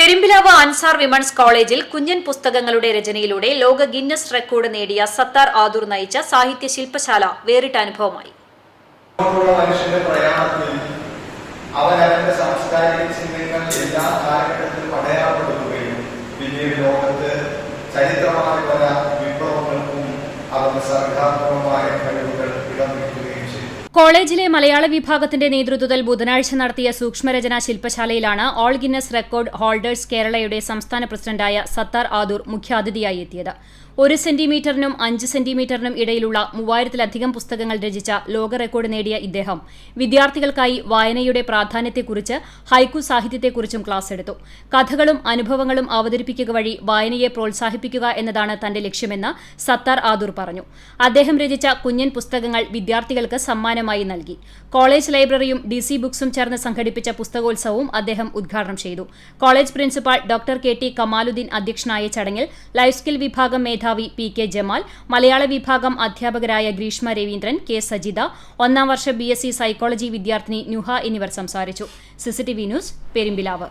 Perumpilavu Ansar women's കോളേജിൽ കുഞ്ഞൻ പുസ്തകങ്ങളുടെ രചനയിലൂടെ ലോക ഗിന്നസ് റെക്കോർഡ് നേടിയ സത്താർ ആദൂർ നയിച്ച സാഹിത്യ ശില്പശാല വേറിട്ട അനുഭവമായി. എല്ലാ ചരിത്രമായ പല വിപ്ലവങ്ങൾക്കും അവന്റെ സർഗാത്മകമായ കഴിവുകൾ ഇടം കോളേജിലെ മലയാള വിഭാഗത്തിന്റെ നേതൃത്വത്തിൽ ബുധനാഴ്ച നടത്തിയ സൂക്ഷ്മരചന ശില്പശാലയിലാണ് ഓൾ ഗിന്നസ് റെക്കോർഡ് ഹോൾഡേഴ്സ് കേരളയുടെ സംസ്ഥാന പ്രസിഡന്റായ സത്താർ ആദൂർ മുഖ്യാതിഥിയായി എത്തിയത്. ഒരു സെന്റിമീറ്ററിനും അഞ്ച് സെന്റിമീറ്ററിനും ഇടയിലുള്ള മൂവായിരത്തിലധികം പുസ്തകങ്ങൾ രചിച്ച ലോക റെക്കോർഡ് നേടിയ ഇദ്ദേഹം വിദ്യാർത്ഥികൾക്കായി വായനയുടെ പ്രാധാന്യത്തെക്കുറിച്ച് ഹൈക്കു സാഹിത്യത്തെക്കുറിച്ചും ക്ലാസ് എടുത്തു. കഥകളും അനുഭവങ്ങളും അവതരിപ്പിക്കുക വഴി വായനയെ പ്രോത്സാഹിപ്പിക്കുക എന്നതാണ് തന്റെ ലക്ഷ്യമെന്ന് സത്താർ ആദൂർ പറഞ്ഞു. അദ്ദേഹം രചിച്ച കുഞ്ഞൻ പുസ്തകങ്ങൾ വിദ്യാർത്ഥികൾക്ക് സമ്മാനമായി നൽകി. കോളേജ് ലൈബ്രറിയും ഡി സി ബുക്സും ചേർന്ന് സംഘടിപ്പിച്ച പുസ്തകോത്സവവും അദ്ദേഹം ഉദ്ഘാടനം ചെയ്തു. College principal doctor K T Kamaluddin അധ്യക്ഷനായ ചടങ്ങിൽ ലൈഫ് സ്കിൽ വിഭാഗം മേധാവി പി കെ ജമാൽ മലയാള വിഭാഗം അധ്യാപകരായ ഗ്രീഷ്മ രവീന്ദ്രൻ കെ സജിത ഒന്നാം വർഷ ബി എസ് സി സൈക്കോളജി വിദ്യാർത്ഥിനി നുഹ എന്നിവർ സംസാരിച്ചു. CCTV news Perumpilavu.